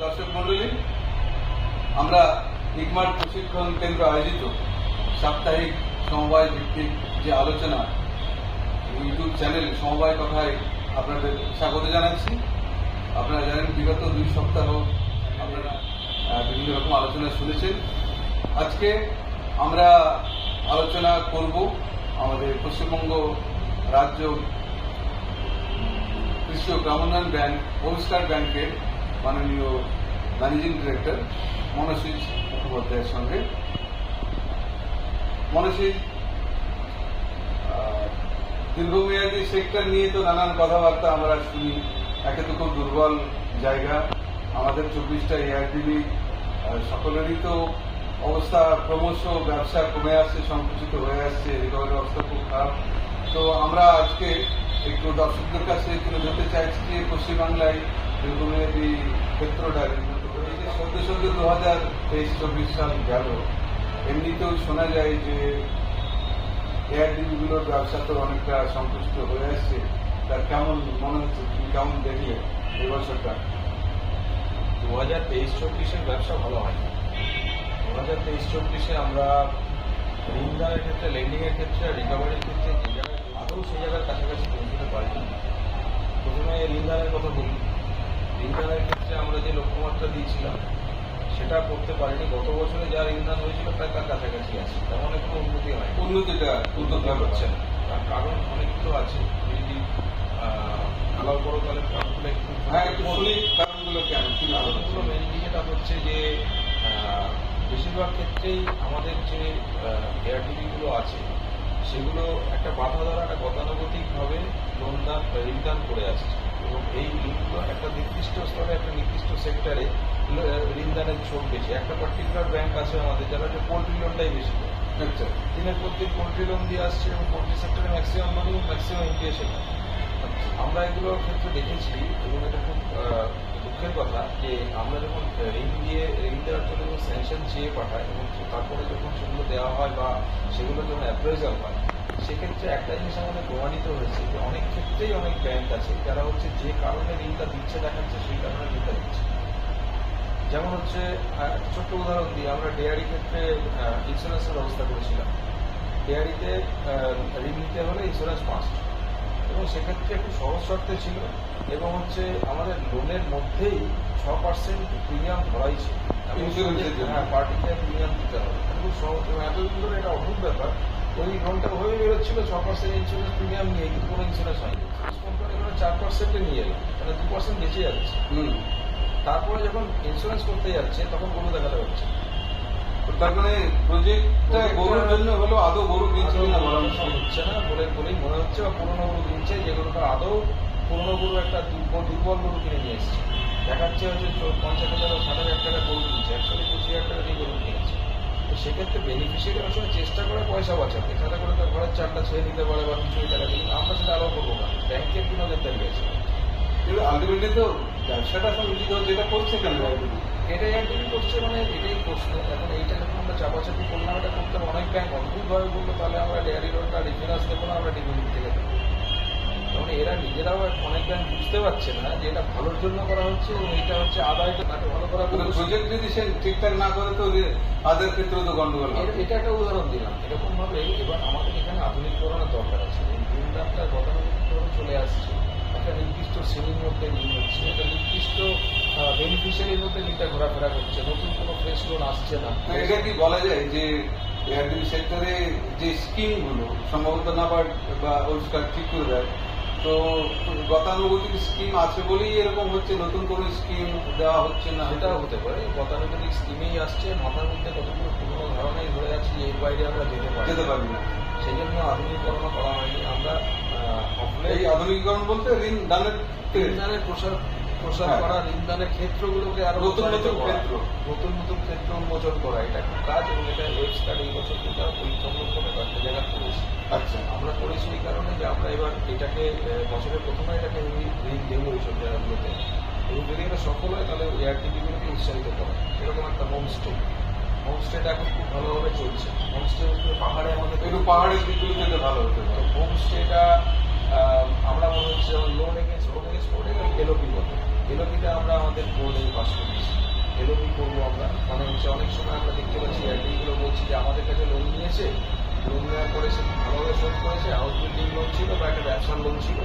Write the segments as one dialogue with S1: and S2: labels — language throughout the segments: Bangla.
S1: দর্শক মন্ডলী আমরা ইকমার প্রশিক্ষণ কেন্দ্র আয়োজিত সাপ্তাহিক সমবায় ভিত্তিক যে আলোচনা, ইউটিউব চ্যানেল সমবায় কথায় আপনাদের স্বাগত জানাচ্ছি। আপনারা জানেন বিগত দুই সপ্তাহ আপনারা বিভিন্ন রকম আলোচনা শুনেছেন। আজকে আমরা আলোচনা করব আমাদের পশ্চিমবঙ্গ রাজ্য কৃষি ও গ্রামোন্নয়ন ব্যাংক হোমস্টার ব্যাংকের মাননীয় ম্যানেজিং ডিরেক্টর মনসিজ মুখোপাধ্যায়ের সঙ্গে। মনসিজ দীর্ঘমেয়াদী সেক্টর নিয়ে তো নানান কথাবার্তা আমরা শুনি। একে তো খুব দুর্বল জায়গা। আমাদের চব্বিশটা এআরডিবি সকলেরই তো অবস্থা ক্রমশ ব্যবসা কমে আসছে, সংকুচিত হয়ে আসছে রিকভারি অবস্থা খুব খারাপ। তো আমরা আজকে একটু দর্শকদের কাছে তুলে ধরতে চাইছি যে পশ্চিমবাংলায় দীর্ঘমেয়াদী ক্ষেত্রটা এই যে সদ্য সদ্য দু হাজার তেইশ চব্বিশ সাল গেল। এমনিতেও শোনা যায় যে এয়ারডিবিগুলোর ব্যবসা তো অনেকটা সংকুচিত হয়ে আসছে। তার কেমন মনে হচ্ছে, তুমি কেমন দেখলে এই বছরটা?
S2: দু হাজার তেইশ চব্বিশের ব্যবসা ভালো হয়। দু হাজার তেইশ চব্বিশে আমরা ঋণদানের ক্ষেত্রে লেন্ডিং এর ক্ষেত্রে রিকভারির ক্ষেত্রে যে জায়গায় আদৌ সেই জায়গার কাছাকাছি পৌঁছতে পারিনি। প্রথমে ঋণদানের কথা বলি। ঋণদানের ক্ষেত্রে আমরা যে লক্ষ্যমাত্রা দিয়েছিলাম সেটা করতে পারিনি। গত বছরে যা ঋণদান হয়েছিল প্রায় তার কাছাকাছি আছে। তেমন একটু উন্নতি হয়।
S1: উন্নতিটা
S2: উন্নতি হচ্ছে। না তার কারণ অনেক কিছু আছে। যদি আলাও করো তাহলে কারণগুলো একটু
S1: হ্যাঁ একটু কারণগুলো কেন কি
S2: কারণগুলো মেনলি যেটা হচ্ছে যে বেশিরভাগ ক্ষেত্রেই আমাদের যে এয়ারডিবিগুলো আছে সেগুলো একটা বাধা দ্বারা একটা গতানুগতিকভাবে লোন দান ঋণদান করে আসছে। এবং এই ঋণগুলো একটা নির্দিষ্ট স্তরে একটা নির্দিষ্ট সেক্টরে ঋণদানের ছোট বেশি। একটা পার্টিকুলার ব্যাংক আছে আমাদের যারা যে পোল্ট্রি লোনটাই বেশি
S1: আচ্ছা।
S2: দিনের প্রত্যেক পোল্ট্রি লোন দিয়ে আসছে এবং পোল্ট্রি সেক্টরে ম্যাক্সিমাম মানি ম্যাক্সিমাম এনপিএ সেটা আমরা এগুলোর ক্ষেত্রে দেখেছি এবং এটা খুব দুঃখের কথা যে আমরা যখন ঋণ দিয়ে ঋণ দেওয়ার জন্য যখন স্যাংশন চেয়ে পাঠাই এবং তারপরে যখন সেগুলো দেওয়া হয় বা সেগুলো যখন অ্যাপ্রেজাল হয় সেক্ষেত্রে একটা জিনিস আমাদের প্রমাণিত হয়েছে যে অনেক ক্ষেত্রেই অনেক ব্যাংক আছে যারা হচ্ছে যে কারণে ঋণটা দিচ্ছে দেখাচ্ছে সেই কারণে ঋণটা দিচ্ছে। যেমন হচ্ছে একটা ছোট্ট উদাহরণ দিই আমরা ডেয়ারি ক্ষেত্রে ইন্স্যুরেন্সের ব্যবস্থা করেছিলাম। ডেয়ারিতে ঋণ নিতে হলে ইন্স্যুরেন্স মাস্ট এবং সেক্ষেত্রে একটু সহজ শর্তে ছিল এবং হচ্ছে আমাদের লোনের মধ্যেই ছ পার্সেন্ট প্রিমিয়াম ধরাই ছিল। হ্যাঁ পার্টিতে প্রিমিয়াম দিতে হবে। খুব সহজ এবং এতদিন ধরে এটা অদ্ভুত ব্যাপার। ওই লোনটা হয়ে বেরোচ্ছিল ছ পার্সেন্ট ইন্স্যুরেন্স প্রিমিয়াম নিয়ে কিন্তু কোনো ইন্স্যুরেন্স হয়নি কোম্পানি এখানে চার পার্সেন্ট নিয়ে এলো মানে দু পার্সেন্ট বেঁচে যাচ্ছে।
S1: হুম।
S2: তারপরে যখন ইন্স্যুরেন্স করতে যাচ্ছে তখন গরু দেখাতে হচ্ছে
S1: তার মানে প্রজেক্টটা গরুর জন্য হলো আদৌ গরু কিনছিল না বলা
S2: হচ্ছে। না বলে বলেই মনে হচ্ছে বা পুরোনো গরু কিনছে যে গরুটা আদৌ পুরোনো গরু একটা দুর্বল দুর্বল গরু কিনে নিয়ে এসছে। দেখাচ্ছে হচ্ছে পঞ্চাশ হাজার ষাট হাজার টাকা গরু কিনছে একশো পঁচিশ হাজার টাকা দিয়ে গরু কিনেছে সেক্ষেত্রে বেনিফিশিয়ারি অনেক সময় চেষ্টা করে পয়সা বাঁচাতে যাতে করে তার ঘরের চারটা ছেড়ে নিতে পারে বা কিছু টাকা দিয়ে কিন্তু আমরা সেটা আরও করব না ব্যাংকের কি নজর দাঁড়িয়ে আছে
S1: কিন্তু আলটিমেটলি তো ব্যবসাটা সংগঠিত হচ্ছে যেটা করছে কেন?
S2: এটাই একদমই করছে মানে এটাই প্রশ্ন এখন এইটা যখন আমরা চাপাচাপি করলাম এটা করতে। অনেক ব্যাংক অদ্ভুতভাবে বলল তাহলে আমরা ডেয়ারি লোনটা রিফিনান্স দেবো না আমরা ডিপোজিট থেকে দেবো তখন এরা নিজেরাও এক- অনেক ব্যাংক বুঝতে পারছে না যে এটা ভালোর জন্য করা হচ্ছে এবং এটা হচ্ছে আদায়টা তাকে ভালো করা
S1: প্রজেক্ট যদি সে ঠিকঠাক না করে তো আদের ক্ষেত্রেও তো গন্ডগোল
S2: এটা একটা উদাহরণ দিলাম। এরকম ভাবে এবার আমাদের এখানে আধুনিকরণের দরকার আছে। এই ঋণদানটা গতানুগতিকভাবে চলে আসছে। একটা নির্দিষ্ট শ্রেণির মধ্যে ঋণ হচ্ছে। একটা নির্দিষ্ট বেনিফিশিয়ারির মধ্যে ঋণটা ঘোরাফেরা করছে। নতুন কোনো ফ্রেশ লোন আসছে না।
S1: তো এটা কি বলা যায় যে এয়ারডিবি সেক্টরে যে স্কিমগুলো সম্ভবত নাবার্ড বা ওস্কার ঠিক করে দেয় তো গতানুগতিক স্কিম আছে বলেই এরকম হচ্ছে নতুন কোনো স্কিম দেওয়া হচ্ছে না।
S2: সেটাও হতে পারে। গতানুগতিক স্কিমেই আসছে মাথার মধ্যে কতগুলো পুরোনো ধারণাই ধরে আছে যে এর বাইরে আমরা যেতে পারি
S1: যেতে পারব না।
S2: সেই জন্য আধুনিকরণ করা হয়নি। আমরা
S1: এই আধুনিকীকরণ বলতে ঋণ দানের
S2: ঋণদানের প্রসার প্রসার
S1: হ্যাঁ।
S2: করা ঋণদানের ক্ষেত্রগুলোকে আরও
S1: নতুন নতুন ক্ষেত্র।
S2: নতুন নতুন ক্ষেত্র উন্মোচন করা এটা খুব কাজ এবং এটা ওয়েবসাইট এই বছর কিন্তু পরিচালনা করে কয়েকটা জায়গা করেছি।
S1: আচ্ছা।
S2: আমরা করেছি এই কারণে যে আমরা এবার এটাকে বছরের প্রথমে এটাকে ঋণ দেবো এইসব জায়গাগুলোতে এবং যদি এটা সফল হয় তাহলে এয়ারটিভিগুলোকে উৎসাহিত করা। এরকম একটা হোমস্টে হোমস্টেটা এখন খুব ভালোভাবে চলছে। হোমস্টে পাহাড়ে আমাদের
S1: একটু পাহাড়ের দিকগুলো যেতে ভালো হতে। পারে
S2: হোমস্টেটা আমরা মনে হচ্ছে যেমন loan against loan against loan LOP বলে। এলোপিটা আমরা আমাদের বোর্ডে পাস করেছি। এলোপি করব আমরা। মানে হচ্ছে অনেক সময় আমরা দেখতে পাচ্ছি এগুলো বলছি যে আমাদের কাছে লোন নিয়েছে। লোন নেওয়ার পরে সে ভালোভাবে শোধ করেছে হাউস বিল্ডিং লোন ছিল বা একটা ব্যবসার লোন ছিল।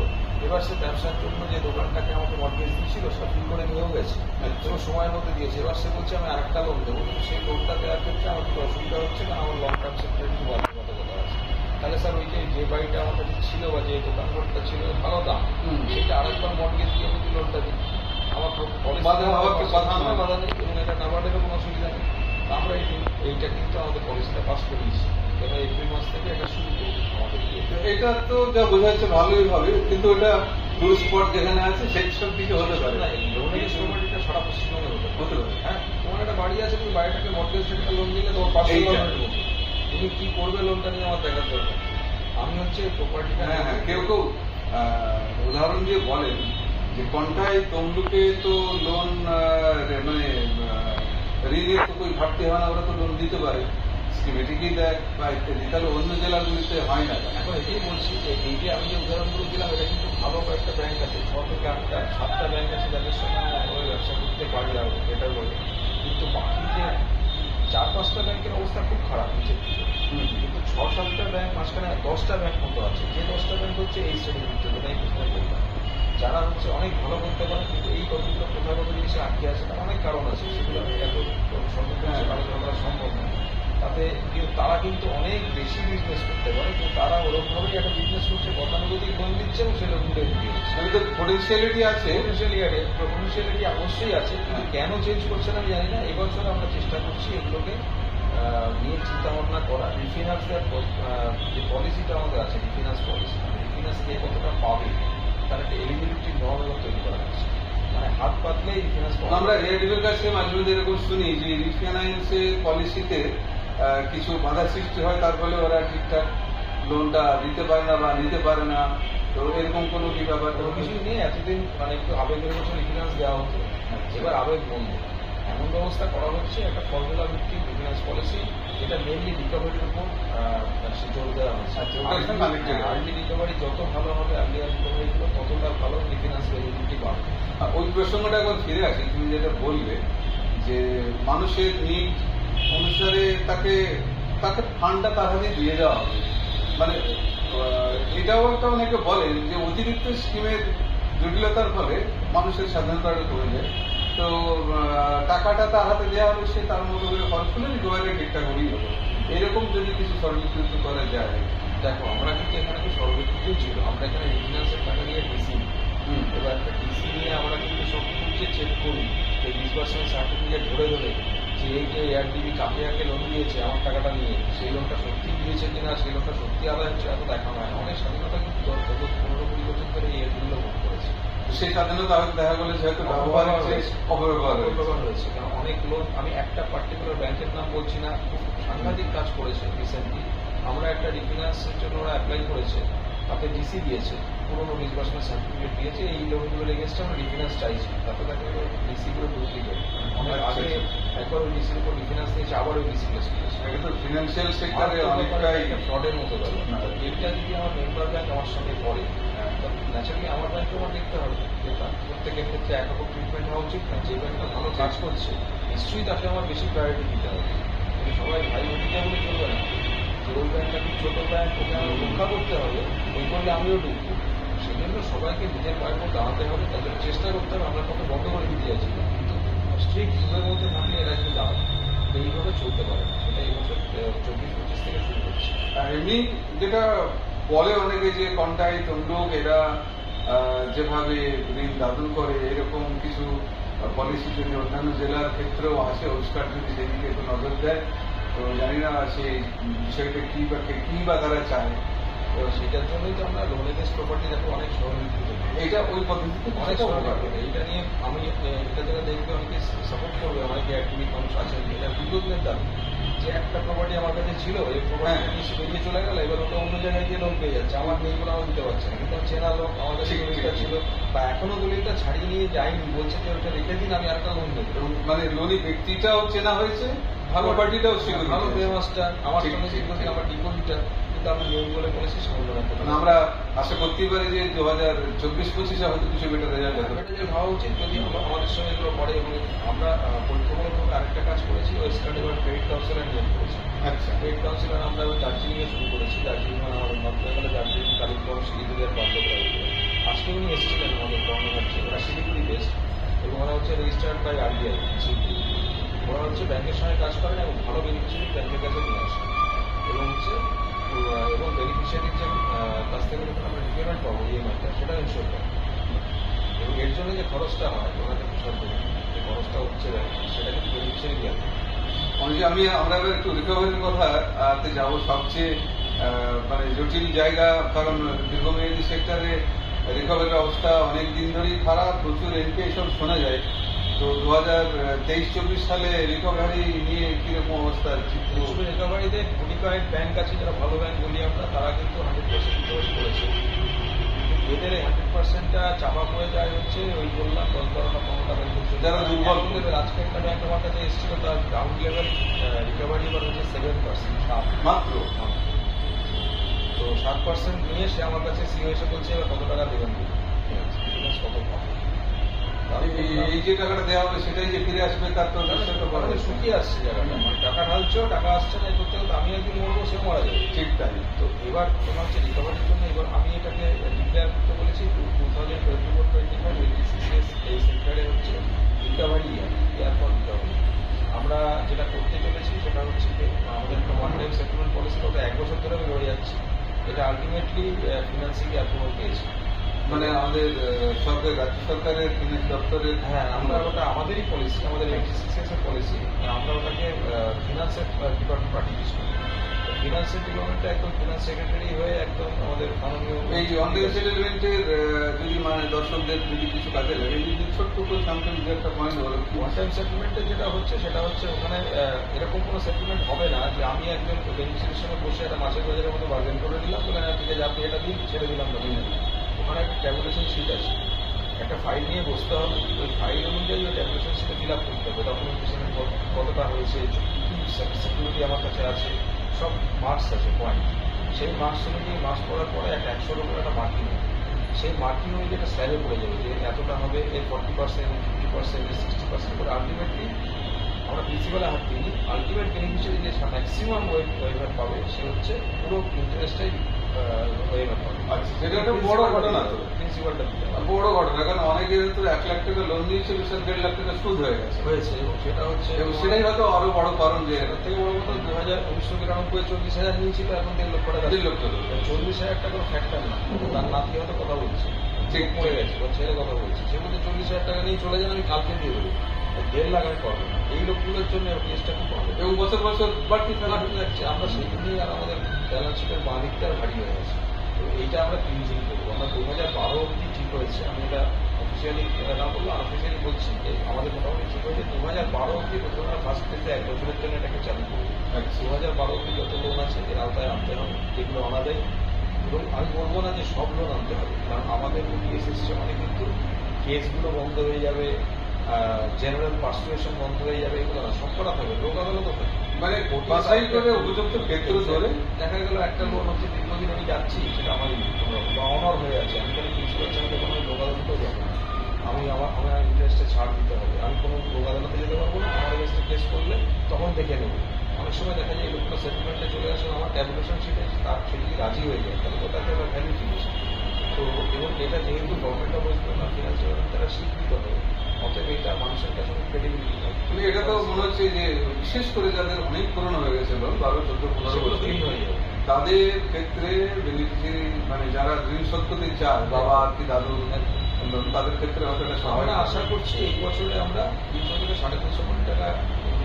S2: এবার সে ব্যবসার জন্য যে দোকানটাকে আমাকে মর্গেজ দিয়েছিল সব ঠিক করে নিয়েও গেছে। এবং সময়ের মধ্যে দিয়েছে। এবার সে বলছে আমি আরেকটা লোন দেবো। কিন্তু সেই লোনটা দেওয়ার ক্ষেত্রে আমার একটু অসুবিধা হচ্ছে না আমার লং টার্ম সিকিউরিটি বাধ্যবাধকতা আছে। তাহলে স্যার ওই যে যে বাড়িটা আমার কাছে ছিল বা যে দোকান দোকানঘরটা ছিল ভালো দাম। সেটা আরেকবার মর্গেজ দিয়ে যদি লোনটা দিই আমার এইটা কিন্তু আমাদের পাস করিয়েছি এপ্রিল মাস থেকে এটা শুরু করব আমাদের।
S1: এটা তো যা বোঝা যাচ্ছে ভালোই হবে কিন্তু এটা টুরিস্ট স্পট যেখানে আছে সেই সব দিকে হতে পারে।
S2: এই লোনের সময়টা সারা পশ্চিমবঙ্গে হতে পারে। হ্যাঁ তোমার একটা বাড়ি আছে তুমি বাড়িটাকে মর্গেজ থেকে লোন দিলে তোমার পাঁচশো তুমি কি করবে লোনটা নিয়ে আমার দেখার দরকার? আমি হচ্ছে প্রপার্টিটা
S1: হ্যাঁ হ্যাঁ কেউ কেউ উদাহরণ দিয়ে বলেন যে কন্টায় তমলুকে তো লোন মানে ঋণের তো কই ঘাটতি হয় না ওরা তো লোন দিতে পারে। স্কিমেটিকই দেয় বা ইত্যাদি তাহলে অন্য জেলাগুলিতে হয় না
S2: এখন এটাই বলছি যে এই যে আমি যে উদাহরণগুলো দিলাম এটা কিন্তু ভালো কয়েকটা ব্যাংক আছে। ছ থেকে আটটা সাতটা ব্যাংক আছে যাদের সঙ্গে আমি ভালোভাবে ব্যবসা করতে পারি আর বেটার বলে। কিন্তু বাকি যে চার পাঁচটা ব্যাংকের অবস্থা খুব খারাপ নিচের দিকে। কিন্তু ছ সাতটা ব্যাংক মাঝখানে দশটা ব্যাংক মতো আছে। যে দশটা ব্যাংক হচ্ছে এই শ্রেণির ভিতরে প্রথমে বললাম যারা হচ্ছে অনেক ভালো করতে পারে কিন্তু এই কতগুলো প্রথাগত জিনিসে আটকে আছে তার অনেক কারণ আছে সেগুলো এত
S1: হ্যাঁ।
S2: আলোচনা করা সম্ভব নয় তাতে কিন্তু তারা কিন্তু অনেক বেশি বিজনেস করতে পারে কিন্তু তারা ওরকমভাবেই একটা বিজনেস করছে গতানুগতিক লোন দিচ্ছে এবং সেটা লোনগুলো দিয়ে দিচ্ছে।
S1: তাহলে তো পোটেন্সিয়ালিটি আছে।
S2: পটেনশিয়ালিটি অবশ্যই আছে কিন্তু কেন চেঞ্জ করছে না আমি জানি না এবছর আমরা চেষ্টা করছি এগুলোকে নিয়ে চিন্তা ভাবনা করা রিফিনান্সের যে পলিসিটা আমাদের আছে রিফিনান্স পলিসি রিফিনান্স কে কতটা পাবে? তার একটা নর্মাল তৈরি করা হচ্ছে মানে হাত পাতলেই রিফিনান্স
S1: আমরা এআইডিবির কাছে মাঝে মাঝে এরকম শুনি যে রিফাইন্যান্সের পলিসিতে কিছু বাধা সৃষ্টি হয় তার ফলে ওরা ঠিকঠাক লোনটা দিতে পারে না বা নিতে পারে না। তো এরকম কোনো কি ব্যাপার?
S2: কোনো কিছু নিয়ে এতদিন মানে একটু আবেগের বছর রিফিনান্স দেওয়া হতো। এবার আবেগ বন্ধ। এমন ব্যবস্থা করা হচ্ছে একটা ফর্মুলা ভিত্তিক রিফিনান্স পলিসি যেটা মেনলি রিকভারির উপর সে জোর দেওয়া হচ্ছে আর্লি রিকভারি যত ভালো হবে আর্লি রিকভারিগুলো ততটা ভালো রিফিনান্স এলিজিবিলিটি পাবে।
S1: আর ওই প্রসঙ্গটা একবার ফিরে আসি তুমি যেটা বললে যে মানুষের নিড অনুসারে তাকে তাকে ফান্ডটা তার হাতে দিয়ে দেওয়া হবে। মানে এটাও একটা অনেকে বলেন যে অতিরিক্ত স্কিমের জটিলতার ফলে মানুষের স্বাধীনতাটা কমে যায়। তো টাকাটা তার হাতে দেওয়া হলে সে তার মতো করে খরচ করলে রিকভারি ঠিকঠাক হলেই হলো এরকম যদি কিছু সরলীকৃত করা যায়
S2: দেখো আমরা কিন্তু এখানে কি সর্বক্ষিত ছিল আমরা এখানে রিফিনান্সের টাকা নিয়ে ডিসি। এবার একটা ডিসি নিয়ে আমরা কিন্তু সব কিছু চেক করি এই ডিসবার্সমেন্ট সার্টিফিকেট ধরে ধরে যে এই যে এয়ারডিবি কাকে কাকে লোন দিয়েছে আমার টাকাটা নিয়ে সেই লোনটা সত্যি দিয়েছে কিনা সেই লোনটা সত্যি আদায় হচ্ছে এত দেখা হয় না। অনেক স্বাধীনতা কিন্তু দশ বছর পনেরো কুড়ি বছর ধরে এই এয়ারডিবিগুলো ভোগ করেছে
S1: সেই স্বাধীনতা তাদের দেখা গেলে যে হয়তো ব্যবহার হয়েছে।
S2: অপব্যবহার হয়েছে। কারণ অনেক লোক আমি একটা পার্টিকুলার ব্যাংকের নাম বলছি না খুব সাংঘাতিক কাজ করেছে রিসেন্টলি আমরা একটা রিফিনান্সের জন্য ওরা অ্যাপ্লাই করেছে তাতে ডিসি দিয়েছে পুরোনো ডিসবার্সমেন্ট সার্টিফিকেট দিয়েছে এই লোনগুলোর এগেনস্টে আমরা রিফিনান্স চাইছি। তাতে তাকে গেল ডিসিগুলো ডুপ্লিকেট আগে। একবার ওই ডিসির উপর রিফিনান্স দিয়েছে আবার ওই ডিসি
S1: ফিনান্সিয়াল সেক্টরে অনেকটাই
S2: ফ্রডের মতো ব্যাপার। এটা যদি আমার মেম্বার ব্যাংক আমার সঙ্গে করে ন্যাচারালি আমার ব্যাংকে আমার দেখতে হবে। যে প্রত্যেকের ক্ষেত্রে একরকম ট্রিটমেন্ট হওয়া উচিত না যে ব্যাংকটা ভালো কাজ করছে নিশ্চয়ই তাকে আমার বেশি প্রায়োরিটি দিতে হবে। সবাই ভাই ভটিকা বলে চলবে না। যে ওই ব্যাংকটা খুব ছোট ব্যাংক ওকে আমার রক্ষা করতে হবে ওই করলে আমিও ঢুকবো সেই জন্য সবাইকে নিজের পায়ের দাঁড়াতে হবে তাদের চেষ্টা করতে হবে আমরা কত বন্ধ করে দিতে যাচ্ছি। স্ট্রিক্ট রুলের মধ্যে থাকলে এরা কিন্তু দাঁড়াবে তো এইভাবে চলতে পারে। সেটা এই বছর চব্বিশ, পঁচিশ থেকে শুরু করছে
S1: আর এমনি যেটা বলে অনেকে যে কন্টাই তমলুক এরা যেভাবে ঋণ দাদন করে, এরকম কিছু পলিসি যদি অন্যান্য জেলার ক্ষেত্রেও আসে ওস্কার যদি সেদিকে একটু নজর দেয়, তো জানি না সেই বিষয়টা কি বা কি বা তারা চায়।
S2: তো সেটার জন্যই তো আমরা লোন এগেন্স প্রপার্টি দেখো অনেক সহযোগিতা।
S1: এটা ওই পদ্ধতিতে
S2: অনেক সহযোগিতা। এটা নিয়ে আমি এটা যারা দেখবে অনেকে সাপোর্ট করবে অনেকে অ্যাক্টিভিট মানুষ আছে। এটা বিদ্যুতের দাবি যে একটা প্রপার্টি আমার কাছে ছিল এই প্রপার্টি
S1: হ্যাঁ।
S2: বেরিয়ে চলে গেল এবার ওটা অন্য জায়গায় গিয়ে লোন পেয়ে যাচ্ছে। আমার নেই বলে আমার দিতে পারছে না। কিন্তু আমার চেনা লোক আমাদের
S1: ঠিক, ঠিক,
S2: দলিলটা ছিল বা এখনও দলিলটা ছাড়িয়ে নিয়ে যায়নি বলছে যে ওটা রেখে দিন আমি আরেকটা লোন দেবো
S1: মানে লোনি ব্যক্তিটাও চেনা হয়েছে ভালো পার্টিটাও
S2: ভালো
S1: স্বীকৃত
S2: পে আমার সঙ্গে। আমার ডিপোজিটার কিন্তু আমরা নিয়মগুলো বলেছি সেগুলো রাখতে
S1: মানে আমরা আশা করতেই পারি যে দু হাজার চব্বিশ পঁচিশে হয়তো কিছু বেটার রেজাল্ট হবে।
S2: এটা যে ভাবা উচিত। যদি আমাদের সঙ্গে এগুলো পড়ে এবং আমরা পরীক্ষামূলকভাবে আরেকটা কাজ করেছি ওয়েস্টার্ন এবার ক্রেডিট কাউন্সিলার নিয়োগ করেছি।
S1: আচ্ছা।
S2: ক্রেডিট কাউন্সিলার আমরা দার্জিলিং এ শুরু করেছি। দার্জিলিং আমাদের বেঙ্গলে দার্জিলিং কালিম্পং শিলিগুড়ি আর বান্দরবান আজকে উনি এসেছিলেন আমাদের কর্মঘাটে ওরা শিলিগুড়ি বেস্ট এবং ওরা হচ্ছে রেজিস্টার্ড বাই আরবিআই ওরা হচ্ছে ব্যাংকের সঙ্গে কাজ করেন এবং ভালো বেনিফিশিয়ারি ব্যাংকের কাছে নিয়ে আসে এবং হচ্ছে এবং বেনিফিশিয়ারির যে কাছ থেকে যখন আমরা রিপেমেন্ট পাবো ইএমআইটা সেটা ইনশোর করে এবং এর জন্য যে খরচটা হয় ওনাদের দেবে যে খরচটা হচ্ছে সেটা কিন্তু বেনিফিশিয়ারি দেওয়া।
S1: অনেকে আমি, আমরা একটু রিকভারির কথা যাব সবচেয়ে মানে জটিল জায়গা, কারণ দীর্ঘমেয়াদী সেক্টরে রিকভারির অবস্থা অনেক দিন ধরেই খারাপ, প্রচুর এনপি এসব শোনা যায় তো দু হাজার তেইশ চব্বিশ সালে রিকভারি নিয়ে কীরকম অবস্থা?
S2: শুধু রিকভারিতে কয়েক ব্যাংক আছে যারা ভালো ব্যাংক বলি আমরা তারা কিন্তু হান্ড্রেড পার্সেন্ট রিকভারি করেছে। এদের হান্ড্রেড পার্সেন্টটা চাপা পড়ে যায় হচ্ছে ওই বললাম দশ বারোটা পনেরোটা ব্যাংক
S1: যারা দুর্বল।
S2: আজকে একটা ব্যাংক আমার কাছে এসেছিল তার গ্রাউন্ড লেভেল রিকভারি এবার হচ্ছে সেভেন পার্সেন্ট
S1: মাত্র?
S2: তো সাত পার্সেন্ট নিয়ে সে আমার কাছে সিও এসে বলছে এবার কত টাকা দেবেন? Insurance কত? পাবো
S1: এই- যে টাকাটা দেওয়া হবে সেটাই যে ফিরে আসবে তার তো না।
S2: শুকিয়ে আসছে জায়গাটা। মানে টাকা ঢালছো টাকা আসছে না করতে করতে আমি একদিন মরবো সে মারা যাবে।
S1: ঠিক তাই।
S2: তো এবার তোমার হচ্ছে রিকভারির জন্য এবার আমি এটাকে ডিক্লেয়ার করতে বলেছি two thousand twenty four twenty five এই সেক্টরে হচ্ছে রিকভারি ইয়ার রিকভারি আমরা যেটা করতে চলেছি সেটা হচ্ছে যে আমাদের একটা ওয়ান টাইম সেটেলমেন্ট পলিসি ওটা এক বছর ধরে আমি রয়ে যাচ্ছি। এটা আলটিমেটলি ফিনান্সিং অ্যাপ্রুভাল পেয়েছি
S1: মানে আমাদের সরকার রাজ্য সরকারের দপ্তরের
S2: হ্যাঁ আমরা ওটা আমাদেরই পলিসি আমাদের এর পলিসি আমরা ওটাকে ফিনান্সের ডিপার্টমেন্ট পাঠিয়েছি ফিনান্সের ডিপার্টমেন্টটা একদম ফিনান্স সেক্রেটারি হয়ে একদম আমাদের মাননীয়
S1: এই অনলাইন সেটেলমেন্টের যদি মানে দর্শকদের যদি কিছু কাজে লাগে যদি ছোট্ট করে সামথিং দু একটা পয়েন্ট বলো।
S2: ওয়ান টাইম সেটেলমেন্টে যেটা হচ্ছে সেটা হচ্ছে ওখানে এরকম কোনো সেটেলমেন্ট হবে না যে আমি একজন বেনিফিসিয়ারির সঙ্গে বসে একটা মাসের বাজারের মতো বার্গেন করে দিলাম বলে না ঠিক আছে আপনি এটা দিন ছেড়ে দিলাম না দিন ওখানে একটা ট্যাবুলেশন শিট আছে। একটা ফাইল নিয়ে বসতে হবে। ওই ফাইল অনুযায়ী ওই ট্যাবুলেশন শিটে ফিল আপ করতে হবে। ডকুমেন্টেশন কতটা হয়েছে সিকিউরিটি আমার কাছে আছে, সব মার্কস আছে পয়েন্ট সেই মার্কস অনুযায়ী মার্কস পড়ার পরে একটা একশোর উপরে একটা মার্কিং হবে। সেই মার্কিং অনুযায়ী একটা স্যারে পড়ে যাবে যে এতটা হবে এর ফর্টি পার্সেন্ট ফিফটি পার্সেন্ট এর সিক্সটি পার্সেন্ট করে আলটিমেটলি আমরা প্রিন্সিপালে হাত দিই। আলটিমেট বেনিফিশিয়ারি যে ম্যাক্সিমাম ওয়েভার পাবে, সে হচ্ছে পুরো ইন্টারেস্টটাই
S1: আচ্ছা সেটা একটা বড় ঘটনা তো।
S2: প্রিন্সিপালটা
S1: বড় ঘটনা কারণ তো এক লাখ টাকা লোন নিয়েছে বিশাল দেড় লাখ টাকা সুদ হয়ে গেছে।
S2: হয়েছে এবং সেটা হচ্ছে
S1: এবং সেটাই হয়তো আরও বড় কারণ যে
S2: থেকে বড় কথা দু হাজার উনিশশো বিরানব্বই চল্লিশ হাজার নিয়েছিল এখন দেড় লক্ষ টাকা।
S1: দেড় লক্ষ টাকা।
S2: চল্লিশ হাজার টাকা ফ্যাক্টর না। তার নাতি হয়তো কথা বলছে?
S1: ঠিক।
S2: পড়ে গেছে ওর ছেলে কথা বলছে। সে বলছে চল্লিশ হাজার টাকা নিয়ে চলে যান আমি কালকে দিয়ে দেবো। দেড় লাখ আমি পাবো এই লোকগুলোর জন্য কেসটা খুব ভালো।
S1: এবং বছর বছর বাড়তি থাকা
S2: হয়ে যাচ্ছে আমরা সেগুলি আর আমাদের ব্যালেন্স শিটের বাঁ দিকটা ভারী হয়ে গেছে। তো এইটা আমরা ক্লিনজিং করব। আমরা দু হাজার বারো অব্দি ঠিক হয়েছে। আমি এটা অফিসিয়ালি না বলল আনঅফিসিয়ালি বলছি যে আমাদের মোটামুটি ঠিক হয়েছে। দু হাজার বারো অব্দি প্রথমে ফার্স্ট ফেজে এক বছরের জন্য এটাকে চালু করব।
S1: আচ্ছা।
S2: দু হাজার বারো অব্দি যত লোন আছে এর আওতায় আনতে হবে। যেগুলো আনা দেয় এবং আমি বলব না যে সব লোন আনতে হবে। কারণ আমাদের কেস এসছে মানে কিন্তু কেসগুলো বন্ধ হয়ে যাবে। জেনারেল পার্সুয়েশন বন্ধ হয়ে যাবে এগুলো না সব করা থাকবে লোক আদালত
S1: মানে বাছাই করে উপযুক্ত ক্ষেত্র ধরে?
S2: দেখা গেল একটা লোন হচ্ছে দীর্ঘদিন আমি যাচ্ছি সেটা আমারই বা অনর হয়ে আছে আমি তাহলে প্রিন্সিপাল চাইলে কোনো লোক আদালতেও যাব। আমি আমার আমার ইন্টারেস্টে ছাড় দিতে হবে। আমি কোনো লোক আদালতে যেতে পারব না আমার এগেস্টে কেস করলে তখন দেখে নেব। অনেক সময় দেখা যায় লোকটা সেটেলমেন্টে চলে আসে আমার ট্যাবুলেশন শিটে তার সে যদি রাজি হয়ে যায় তাহলে ওটাতে একটা ভ্যালু জিনিস। তো এবং এটা যেহেতু government of West Bengal financial তারা স্বীকৃত হবে অতএব এটা মানুষের কাছে ক্রেডিবিলিটি
S1: মানে এটা তো মনে হচ্ছে যে বিশেষ করে যাদের অনেক পুরনো হয়ে গেছে লোন বারো চোদ্দ পনেরো বছর
S2: হয়ে
S1: তাদের ক্ষেত্রে বেনিফিশিয়ারি মানে যারা ঋণ শোধ করতে চায় বাবা কি দাদু তাদের ক্ষেত্রে হয়তো এটা
S2: আমরা আশা করছি এই বছরে আমরা তিনশো থেকে সাড়ে তিনশো কোটি টাকা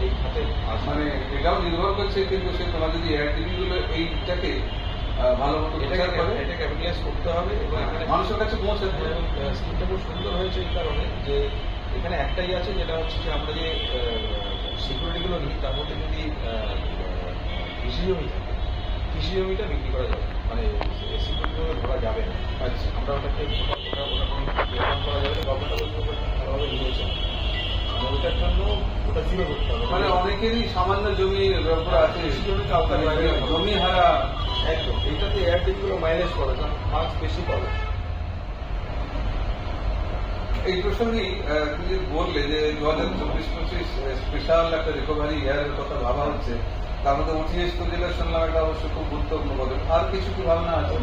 S2: এই খাতে
S1: মানে এটাও নির্ভর করছে কিন্তু সে তোমার যদি এআরটিভি গুলো এইটাকে ভালো মতো
S2: এটাকে এটা ক্যাপিটালাইজ করতে হবে এবং
S1: মানুষের কাছে পৌঁছাতে হবে।
S2: স্কিমটা খুব সুন্দর হয়েছে এই কারণে যে এখানে একটাই আছে যেটা হচ্ছে যে আমরা যে সিকিউরিটিগুলো নিই তার মধ্যে যদি কৃষি জমি থাকে কৃষি জমিটা বিক্রি করা যাবে মানে সিকিউরিটিগুলো ধরা যাবে না।
S1: আচ্ছা
S2: আমরা ওটাকে ওটা ওটা করা যাবে না গভর্নমেন্ট ভালোভাবে নিয়েছে ওটার জন্য ওটা জিরো করতে হবে।
S1: মানে অনেকেরই সামান্য জমির ব্যাপার আছে
S2: জমির আওতায় বাইরে
S1: জমি হারা
S2: একদম। এইটাতে এয়ারটেলগুলো মাইলেজ করে কারণ মার্কস বেশি পাবে।
S1: এই প্রসঙ্গেই তুমি যে বললে যে দু হাজার চব্বিশ পঁচিশ স্পেশাল একটা রিকভারি ইয়ারের কথা ভাবা হচ্ছে তার মধ্যে তো যেটা শুনলাম একটা অবশ্য খুব গুরুত্বপূর্ণ পদক আর কিছু কি ভাবনা আছে?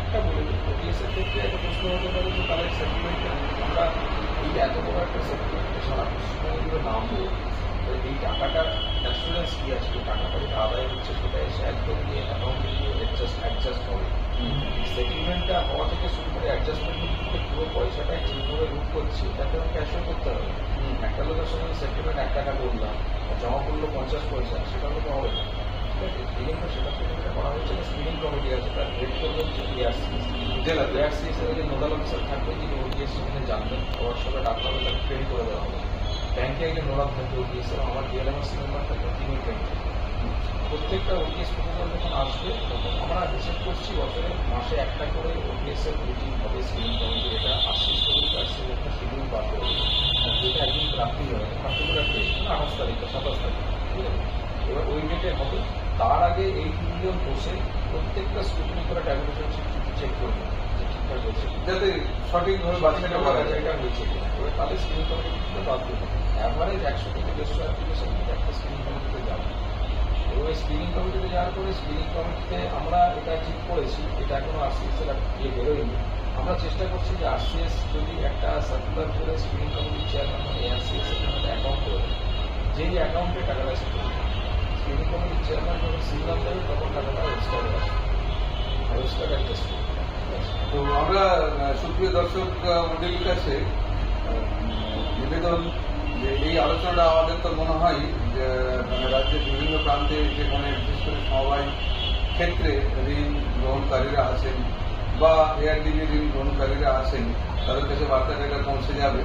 S2: একটা বলে দিই ওটিএস এর ক্ষেত্রে একটা প্রশ্ন হতে পারে যে তাদের সেটেলমেন্ট আমরা এই এত বড় একটা সেটেলমেন্টে সারা পশ্চিমবঙ্গে নামবো এই টাকাটার অ্যাসুরেন্স কি আছে? টাকাটা যেটা আদায় হচ্ছে সেটা এসে একদম নিয়ে অ্যাকাউন্টে গিয়ে অ্যাডজাস্ট অ্যাডজাস্ট হবে। সেটেলমেন্টটা হওয়া থেকে শুরু করে অ্যাডজাস্টমেন্ট পুরো পয়সাটাই ঠিকভাবে রুট করছি এটাকে আমি ক্যাশও করতে হবে। একটা লোকের সঙ্গে সেটেলমেন্ট এক টাকা করলাম আর জমা করল পঞ্চাশ পয়সা সেটা তো হবে না সেটা যেটা করা হয়েছে স্ক্রিনিং কমিটি আছে তার হেড করবেন যে ডিআরসি
S1: জেলা
S2: ডিআরসি হিসেবে যে নোডাল অফিসার থাকবে যিনি ওটিএস সেখানে জানবেন হোয়াটসঅ্যাপে ডাকতে হবে তাকে ট্রেন করে দেওয়া হবে। ব্যাংকে একজন নোডাল থাকবে ওটিএস আমার ডিএলএমএস মেম্বার থাকবে তিনি ট্রেন প্রত্যেকটা ওটিএস প্রোটোকল যখন আসবে তখন আমরা হিসেব করছি বছরে মাসে একটা করে ওটিএস এর মিটিং হবে স্ক্রিনিং কমিটি এটা আশি তারিখ আসছে একটা শিডিউল বার করে দেবে। আর যেটা একদিন রাত্রি হবে। পার্টিকুলার ডেট মানে আঠাশ তারিখ সাতাশ তারিখ ঠিক আছে? এবার ওই ডেটে হবে। তার আগে এই তিনজন বসে প্রত্যেকটা স্কুটিনি করে ট্যাবলেশন চেক করবে যে ঠিকঠাক হয়েছে
S1: যাতে সঠিকভাবে বাচ্চাটা করা যায়।
S2: এটা হয়েছে এবার তাদের স্ক্রিনিং কমিটিতে বাদ দেবে অ্যাভারেজ একশো থেকে দেড়শো অ্যাপ্লিকেশন একটা স্ক্রিনিং কমিটিতে যাবে। এই স্ক্রিনিং কমিটিতে যাওয়ার পরে স্ক্রিনিং কমিটিতে আমরা এটা ঠিক করেছি এটা এখনও আরসিএস এর ইয়ে বেরোয়নি আমরা চেষ্টা করছি যে আরসিএস যদি একটা সার্কুলার করে স্ক্রিনিং কমিটির চেয়ারম্যান মানে এআরসিএস এর জন্য অ্যাকাউন্ট করে যেই অ্যাকাউন্টে টাকাটা সেট স্ক্রিনিং কমিটির চেয়ারম্যান যখন সিগনাল দেবে তখন টাকাটা রেজিস্টারে আসবে রেজিস্টার আছে?
S1: তো আমরা সুপ্রিয় দর্শক আহ, মণ্ডলীর কাছে নিবেদন যে এই আলোচনাটা আমাদের তো মনে হয় যে মানে রাজ্যের বিভিন্ন প্রান্তে যেখানে বিশেষ করে সমবায় ক্ষেত্রে ঋণ গ্রহণকারীরা আছেন বা এআরডিবি ঋণ গ্রহণকারীরা আছেন, তাদের কাছে বার্তাটা এটা পৌঁছে যাবে।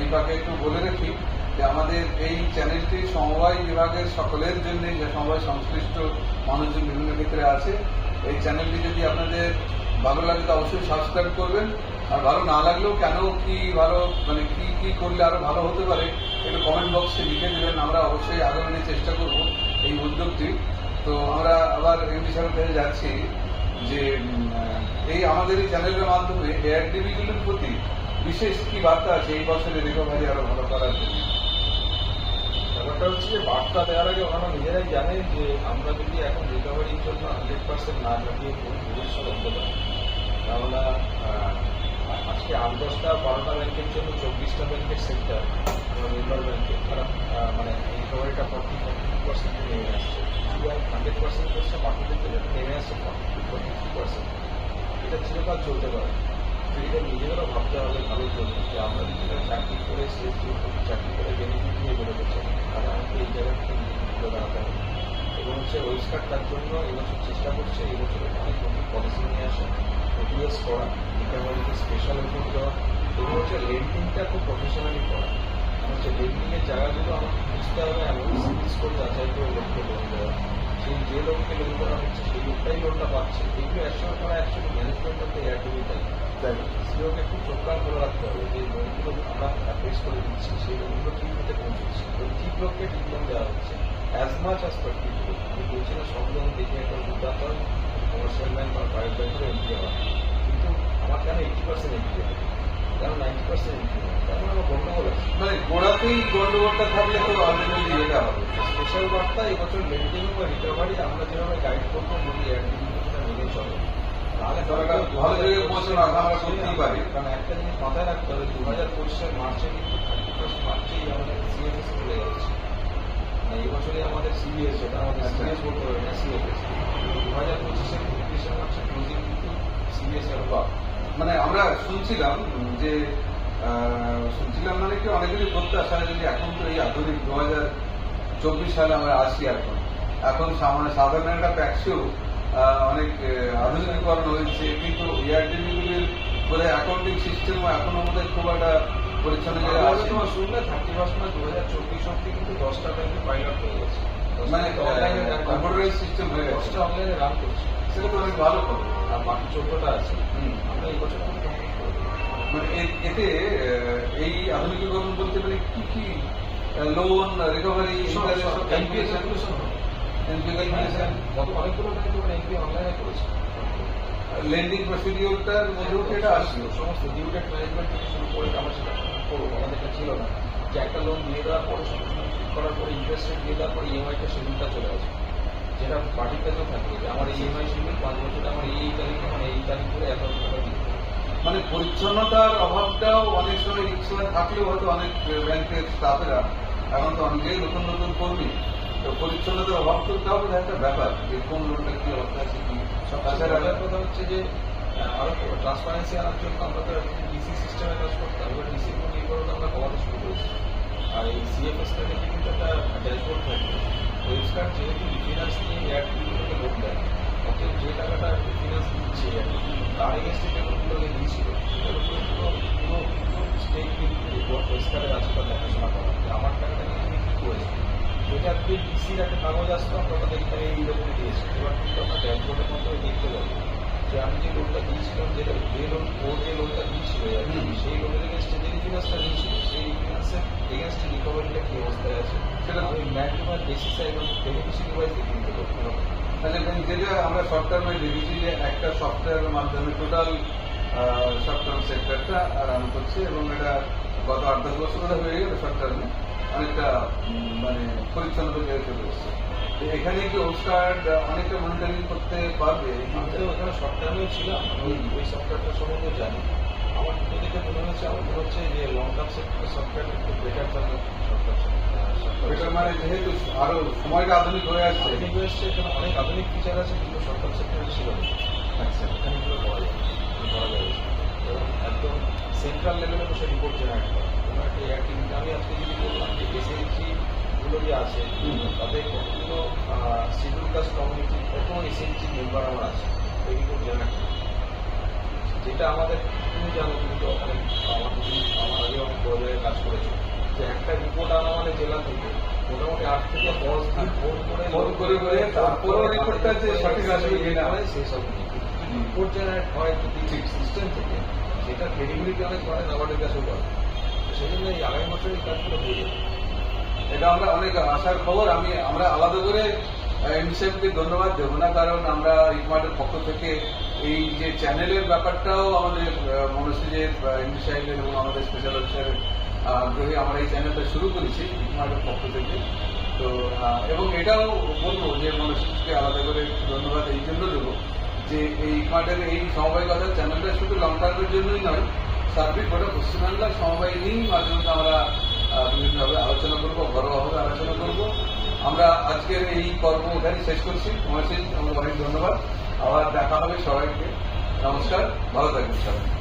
S1: এই পাকে একটু বলে রাখি যে, আমাদের এই চ্যানেলটি সমবায় বিভাগের সকলের জন্য, যে সমবায় সংশ্লিষ্ট মানুষজন বিভিন্ন ক্ষেত্রে আছে, এই চ্যানেলটি যদি আপনাদের ভালো লাগে তো অবশ্যই সাবস্ক্রাইব করবেন। আর ভালো না লাগলেও কেন কি ভালো মানে কি কি করলে আরও ভালো হতে পারে একটু কমেন্ট বক্সে লিখে দেবেন। আমরা অবশ্যই আগামী চেষ্টা করব এই উদ্যোগটি। তো আমরা আবার এমডি সাহেবের কাছে যাচ্ছি যে এই আমাদের এই চ্যানেলের মাধ্যমে এআরডিবি গুলির প্রতি বিশেষ কি বার্তা আছে? এই বছরে রিকভারি আরও ভালো করার জন্য।
S2: ব্যাপারটা হচ্ছে যে বার্তা দেওয়ার আগে ওনারা নিজেরাই জানেন যে আমরা যদি এখন রিকভারির জন্য হান্ড্রেড পার্সেন্ট না পড়ি ভবিষ্যৎ আহ, আজকে আট দশটা, বারোটা ব্যাংকের জন্য চব্বিশটা ব্যাংকের সেক্টর মেম্বার ব্যাংকে তারা মানে রিকভারিটা ফর্টি ফর্টি পার্সেন্টে নেমে আসছে। হান্ড্রেড পার্সেন্ট করছে বাকিদের জন্য নেমে আসছে forty two forty three percent এটা চিরকাল চলতে পারে। তো এটা নিজেদেরও ভাবতে হবে ভালোর জন্য যে আমরা এটা চাকরি করে শেষ চাকরি করে বেনিফিট নিয়ে বেরোতে চাই। তাহলে আমাকে এই জায়গা থেকে এবং হচ্ছে ওয়েস্টার তার জন্য এবছর চেষ্টা করছে, এবছর অনেক নতুন পলিসি নিয়ে আসা ওটিএস করা। রিকভারিতে স্পেশাল এফোর্ট দেওয়া এবং হচ্ছে লেন্ডিংটা খুব প্রফেশনালি করা। হচ্ছে লেন্ডিংয়ের জায়গাগুলো আমাকে বুঝতে হবে এমন সিভিল স্কোর যাচাই করে লোককে লোন দেওয়া। সেই যে লোককে লোন করা হচ্ছে সেই লোকটাই লোনটা পাচ্ছে। এগুলো একসঙ্গে করা অ্যাকচুয়ালি ম্যানেজমেন্ট অফ দ্য। এয়ারটিভি তাই সিওকে একটু চোখ করে রাখতে হবে যে লোনগুলো আমরা অ্যাপ্রেস করে দিচ্ছি সেই লোনগুলো ঠিক মতো পৌঁছচ্ছে ওই ঠিক লোককে ঠিক লোন দেওয়া হচ্ছে। অ্যাজ মাচ অ্যাজ পার ঠিক লোক আমি বলছি না সব লোন দেখে একটা দুর্দান্ত কমার্শিয়াল ব্যাংক বা প্রাইভেট ব্যাংকের এন্ট্রি হওয়া। কিন্তু আমার কেন এইটি পার্সেন্ট এন্ট্রি কেন নাইনটি পার্সেন্ট এন্ট্রি হবে আমার গন্ডগোল আছে
S1: মানে গোড়াতেই গন্ডগোলটা থাকলে তো আলটিমেটলি এটা হবে।
S2: স্পেশাল বার্তা এবছর লেন্ডিং বা রিকভারি আমরা যেভাবে গাইড করব যদি অ্যাক্টিভিটিটা মেনে চলে। তাহলে
S1: তাহলে ভালো জায়গায় পৌঁছানো আমরা করতেই পারি।
S2: কারণ একটা জিনিস মাথায় রাখতে হবে দু হাজার পঁচিশের মার্চে কিন্তু থার্টি ফার্স্ট মার্চেই আমাদের সিএফএস চলে যাচ্ছে। মানে এই বছরে আমাদের সিবিএস যেটা আমাদের
S1: আচ্ছা।
S2: সিবিএস বলতে হবে না সিএফএস দু হাজার পঁচিশের একত্রিশে মার্চে ক্লোজিং কিন্তু সিবিএস এর বা
S1: মানে আমরা শুনছিলাম যে শুনছিলাম মানে কি অনেকেরই প্রত্যাশা যদি এখন তো এই আধুনিক দু হাজার চব্বিশ সালে আমরা আসি এখন। এখন মানে সাধারণ একটা প্যাক্সেও অনেক আধুনিকীকরণ হয়েছে কিন্তু এয়ারটেলগুলির বোধ হয় অ্যাকাউন্টিং সিস্টেম এখনও বোধ খুব একটা পরিচ্ছন্ন জায়গায় আসে
S2: তোমার শুনলে থার্টি ফার্স্ট মার্চ দু হাজার চব্বিশ অব্দি কিন্তু দশটা ব্যাংকে পাইলট হয়ে গেছে।
S1: মানে কম্পিউটারাইজ সিস্টেম হয়ে গেছে।
S2: দশটা অনলাইনে রান করছে।
S1: অনেক ভালো খবর
S2: আর বাকি চোদ্দটা আছে। আমরা এই বছর।
S1: মানে এতে এই আধুনিকীকরণ বলতে মানে কি কি লোন রিকভারি ক্যালকুলেশন
S2: অনেকগুলো ব্যাংক এনপি অনলাইনে করেছে।
S1: লেন্ডিং প্রসিডিওরটার মধ্যেও কি এটা আসলো।
S2: সমস্ত ডিউ ডেট ম্যানেজমেন্ট থেকে শুরু করে আমরা সেটা করব আমাদের ছিল না। যে একটা লোন দিয়ে দেওয়ার পরে কিছু করার পরে ইন্টারেস্ট রেট দিয়ে দেওয়ার পরে ইএমআইটা শিডিউলটা চলে আসে যেটা পার্টির কাছেও থাকে এই ইএমআই পাঁচ বছরে আমার এই এই তারিখে মানে এই তারিখ করে এত।
S1: মানে পরিচ্ছন্নতার অভাবটাও অনেক সময় ইচ্ছা থাকলেও হয়তো অনেক ব্যাংকের স্টাফেরা এখন তো অনেকেই নতুন নতুন কর্মী। তো পরিচ্ছন্নতার অভাব তো তাও একটা ব্যাপার যে কোন লোনটা কি অবস্থা আছে কি
S2: তাছাড়া
S1: তাছাড়া
S2: কথা হচ্ছে যে আরও ট্রান্সপারেন্সি আনার জন্য আমরা তো ডিসি সিস্টেমে কাজ করতাম এবার ডিসি গুলো নিয়ে করে আমরা কমাতে শুরু করেছি। আর এই সিএফএস থেকে কিন্তু একটা ড্যাশবোর্ড থাকে। ওয়েবসাইট যেহেতু ফিনান্স নিয়ে অ্যাডগুলোকে লোক অতএব যে টাকাটা ফিনান্স দিচ্ছে তার এগেন্সটে যে লোকগুলোকে দিয়েছিল পুরো স্টেক কিন্তু ওয়েবসাইটে আছে বা দেখাশোনা করা যে আমার টাকাটা তুমি কী করেছ এটা দিয়ে ডিসির একটা কাগজ আসতো আমরা ওটা দেখতে এই লোককে দিয়েছি এবার কিন্তু আমরা ড্যাশবোর্ডের মধ্যে দেখতে পাবো যে আমি যে লোনটা দিয়েছিলাম যেটা যে লোন ও যে লোনটা দিয়েছিল। সেই লোনের এগেনস্টে যে রিফিনান্সটা দিয়েছিল সেই রিফিনান্সের এগেনস্টে রিকভারিটা কি অবস্থায় আছে সেটা আমি ম্যান বেসিসে একদম বেনিফিশিয়ারি ওয়াইজ দেখে নিতে পারব
S1: আচ্ছা যেটা আমরা শর্ট টার্মে দেখেছি যে একটা সফটওয়্যারের মাধ্যমে টোটাল শর্ট টার্ম সেক্টরটা রান করছে এবং এটা গত আট দশ বছর ধরে হয়ে গেল শর্ট টার্মে অনেকটা মানে পরিচ্ছন্নতা জায়গায় চলে এসছে। তো এখানে কি ওস্টার্ড অনেকটা মনিটরিং করতে পারবে?
S2: আমি তো ওখানে শর্ট টার্মেও ছিলাম ওই ওই সফটওয়্যারটা সম্বন্ধে জানি। আমার দেখে মনে হচ্ছে আমার মনে হচ্ছে যে লং টার্ম সেক্টরের সফটওয়্যারটা একটু বেটার চালানো শর্ট
S1: এটা মানে যেহেতু আরও সময়টা আধুনিক হয়ে আসছে।
S2: আধুনিক এসছে এখানে অনেক আধুনিক ফিচার আছে কিন্তু সরকার সেক্টরে ছিল না
S1: আচ্ছা।
S2: এখানে এগুলো পাওয়া যায় করা যায় এবং একদম সেন্ট্রাল লেভেলে বসে রিপোর্ট জেনারেট করা। কোনো একটা অ্যাক্টিভিটি আমি আজকে যদি বললাম যে এসএইচজি গুলো যে আছে তাদের কতগুলো শিডিউল কাস্ট কমিউনিটি কত এসএইচজি মেম্বার আমার আছে এই রিপোর্ট জেনারেট যেটা আমাদের তুমি জানো তুমি তো অনেক আমার আমার আগে অনেক বড় জায়গায় কাজ করেছ। যে একটা রিপোর্ট আনা মানে জেলা থেকে। মোটামুটি আট থেকে দশ দিন ফোন করে
S1: ফোন করে করে তারপরেও রিপোর্টটা যে সঠিক আসবে কিনা।
S2: সেই সব রিপোর্ট জেনারেট হয় যদি ঠিক সিস্টেম থেকে সেটা ক্রেডিবিলিটি অনেক বাড়ে নাবার্ডের কাছেও তো সেই জন্য এই আগামী বছর এই কাজগুলো হয়ে যাবে
S1: এটা আমরা অনেক আশার খবর। আমি আমরা আলাদা করে এমডি সাহেবকে ধন্যবাদ দেবো না কারণ আমরা ইকমার্টের পক্ষ থেকে এই যে চ্যানেলের ব্যাপারটাও আমাদের যে এমডি সাহেবের এবং আমাদের স্পেশাল অফিসারের আগ্রহে আমরা এই চ্যানেলটা শুরু করেছি ইকমার্টের পক্ষ থেকে। তো এবং এটাও বলব যে মনস্বীকে আলাদা করে ধন্যবাদ এই জন্য দেবো যে এই ইকমার্টের এই সমবায়িকতা চ্যানেলটা শুধু লং টার্মের জন্যই নয়, সার্বিক গোটা পশ্চিমবাংলার সমবায় নিয়েই মাঝে মধ্যে আমরা বিভিন্নভাবে আলোচনা করব, ঘরোয়াভাবে আলোচনা করব। আমরা আজকের এই পর্ব এখানে শেষ করছি। তোমার সেই অনেক ধন্যবাদ। আবার দেখা হবে সবাইকে। নমস্কার। ভালো থাকবেন সবাই।